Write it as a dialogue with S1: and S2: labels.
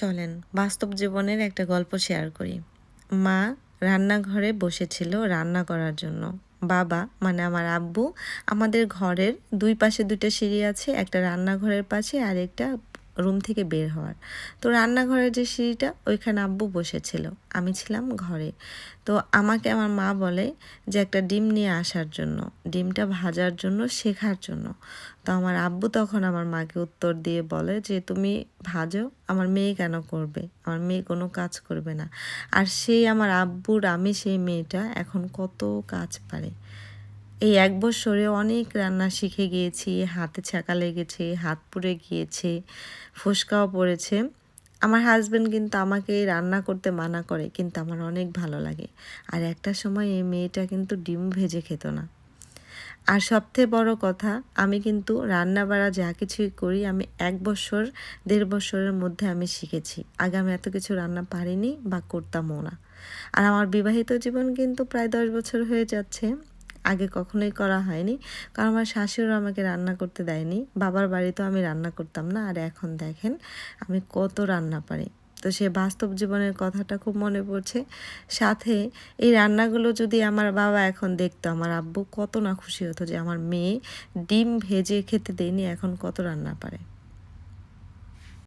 S1: চলেন, বাস্তব জীবনের একটা গল্প শেয়ার করি। মা রান্নাঘরে বসেছিল রান্না করার জন্য। বাবা মানে আমার আব্বু, আমাদের ঘরের দুই পাশে দুইটা সিঁড়ি আছে, একটা রান্নাঘরের পাশে আর একটা রুম থেকে বের হওয়ার। তো রান্নাঘরের যে সিঁড়িটা, ওইখানে আব্বু বসেছিল। আমি ছিলাম ঘরে। তো আমাকে আমার মা বলে যে, একটা ডিম নিয়ে আসার জন্য, ডিমটা ভাজার জন্য, শেখার জন্য। তো আমার আব্বু তখন আমার মাকে উত্তর দিয়ে বলে যে, তুমি ভাজো, আমার মেয়ে কেন করবে? আমার মেয়ে কোনো কাজ করবে না। আর সেই আমার আব্বুর, আমি সেই মেয়েটা এখন কত কাজ পারে। এই এক বছরে অনেক রান্না শিখে গিয়েছি, হাতে ছাকা লেগেছে, হাত পুড়ে গিয়েছে, ফুসকাও পড়েছে। আমার হাজব্যান্ড কিন্তু আমাকে রান্না করতে মানা করে, কিন্তু আমার অনেক ভালো লাগে। আর একটা সময় এই মেয়েটা কিন্তু ডিম ভেজে খেত না। আর সবথেকে বড় কথা, আমি কিন্তু রান্না বাড়া যা কিছুই করি, আমি এক বছর, দেড় বছরের মধ্যে আমি শিখেছি। আগে আমি এত কিছু রান্না পারিনি বা করতামও না। আর আমার বিবাহিত জীবন কিন্তু প্রায় দশ বছর হয়ে যাচ্ছে। আগে কখনোই করা হয়নি। কারণ আমার শাশুড়ি আমাকে রান্না করতে দেয়নি। বাবার বাড়িতেও আমি রান্না করতাম না। আর এখন দেখেন, আমি কত রান্না পারি। তো সে বাস্তব জীবনের কথাটা খুব মনে পড়ছে। সাথে এই রান্নাগুলো যদি আমার বাবা এখন দেখতো, আমার আব্বু কত না খুশি হতো যে আমার মেয়ে ডিম ভেজে খেতে দেয়নি, এখন কত রান্না পারে।